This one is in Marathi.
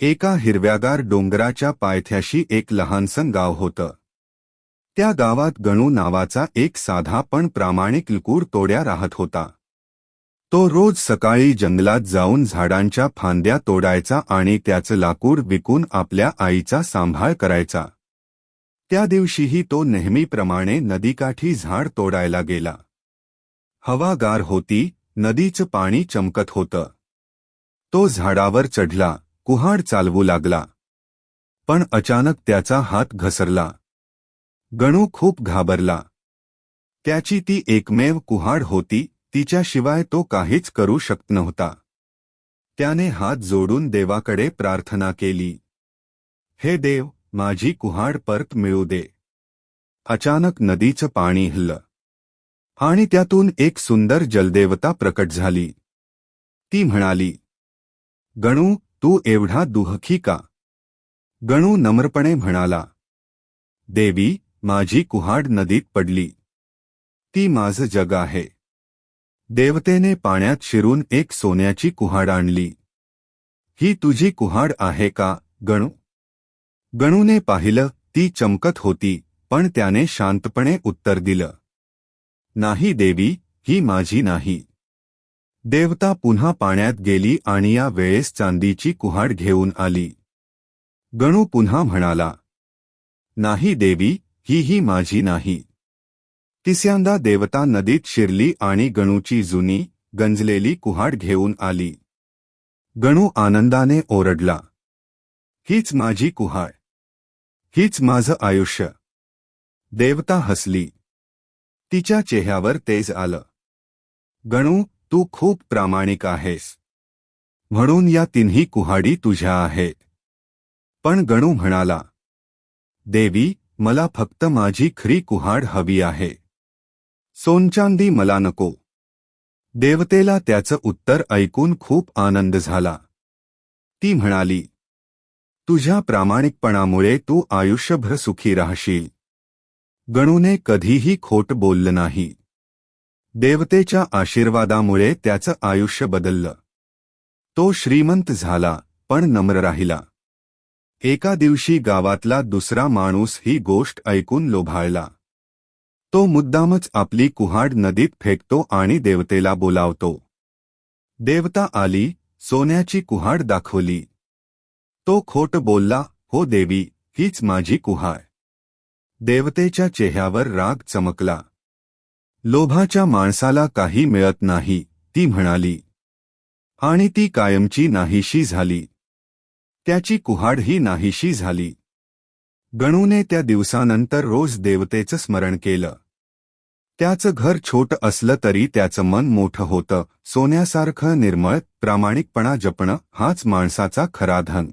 एका हिरव्यागार डोंगराच्या पायथ्याशी एक लहानसं गाव होतं. त्या गावात गणू नावाचा एक साधा पण प्रामाणिक लकूर तोड्या राहत होता. तो रोज सकाळी जंगलात जाऊन झाडांच्या फांद्या तोडायचा आणि त्याचं लाकूड विकून आपल्या आईचा सांभाळ करायचा. त्या दिवशीही तो नेहमीप्रमाणे नदीकाठी झाड तोडायला गेला. हवा गार होती नदीचं पाणी चमकत होतं. तो झाडावर चढला. कुहाड चालवू लागला. पण अचानक त्याचा हात घसरला. गणू खूप घाबरला. त्याची ती एकमेव कुहाड होती तिच्याशिवाय तो काहीच करू शकत नव्हता. त्याने हात जोडून देवाकडे प्रार्थना केली. हे देव माझी कुहाड परत मिळू दे. अचानक नदीचं पाणी हल्लं. आणि त्यातून एक सुंदर जलदेवता प्रकट झाली. ती म्हणाली गणू तू एवढा दुःखी का? गणू नम्रपणे म्हणाला. देवी माझी कुहाड नदीत पडली. ती माझं जग आहे. देवतेने पाण्यात शिरून एक सोन्याची कुहाड आणली. ही तुझी कुहाड आहे का गणू? गणूने पाहिलं ती चमकत होती पण त्याने शांतपणे उत्तर दिलं. नाही देवी ही माझी नाही. देवता पुन्हा पाण्यात गेली आणि या वेळेस चांदीची कुहाड घेऊन आली. गणू पुन्हा म्हणाला नाही देवी ही ही माझी नाही. तिसऱ्यांदा देवता नदीत शिरली आणि गणूची जुनी गंजलेली कुहाड घेऊन आली. गणू आनंदाने ओरडला हीच माझी कुहाड हीच माझं आयुष्य. देवता हसली. तिच्या चेहऱ्यावर तेज आलं. गणू तू खूप प्रामाणिक आहेस. म्हणून या तिन्ही कुहाडी तुझ्या आहेत. पण गणू म्हणाला देवी मला फक्त माझी खरी कुहाड हवी आहे. सोनचांदी मला नको. देवतेला त्याचं उत्तर ऐकून खूप आनंद झाला. ती म्हणाली तुझ्या प्रामाणिकपणामुळे तू आयुष्यभर सुखी राहशील. गणूने कधीही खोट बोललं नाही. देवतेच्या आशीर्वादामुळे त्याचं आयुष्य बदललं. तो श्रीमंत झाला पण नम्र राहिला. एका दिवशी गावातला दुसरा माणूस ही गोष्ट ऐकून लोभाळला. तो मुद्दामच आपली कुहाड नदीत फेकतो आणि देवतेला बोलावतो. देवता आली सोन्याची कुहाड दाखवली. तो खोट बोलला हो देवी हीच माझी कुहाड. देवतेच्या चेहऱ्यावर राग चमकला. लोभाच्या माणसाला काही मिळत नाही ती म्हणाली. आणि ती कायमची नाहीशी झाली. त्याची कुहाडही नाहीशी झाली. गणूने त्या दिवसानंतर रोज देवतेचं स्मरण केलं. त्याचं घर छोट असलं तरी त्याचं मन मोठं होतं सोन्यासारखं निर्मळ प्रामाणिकपणा जपणं हाच माणसाचा खरा धन.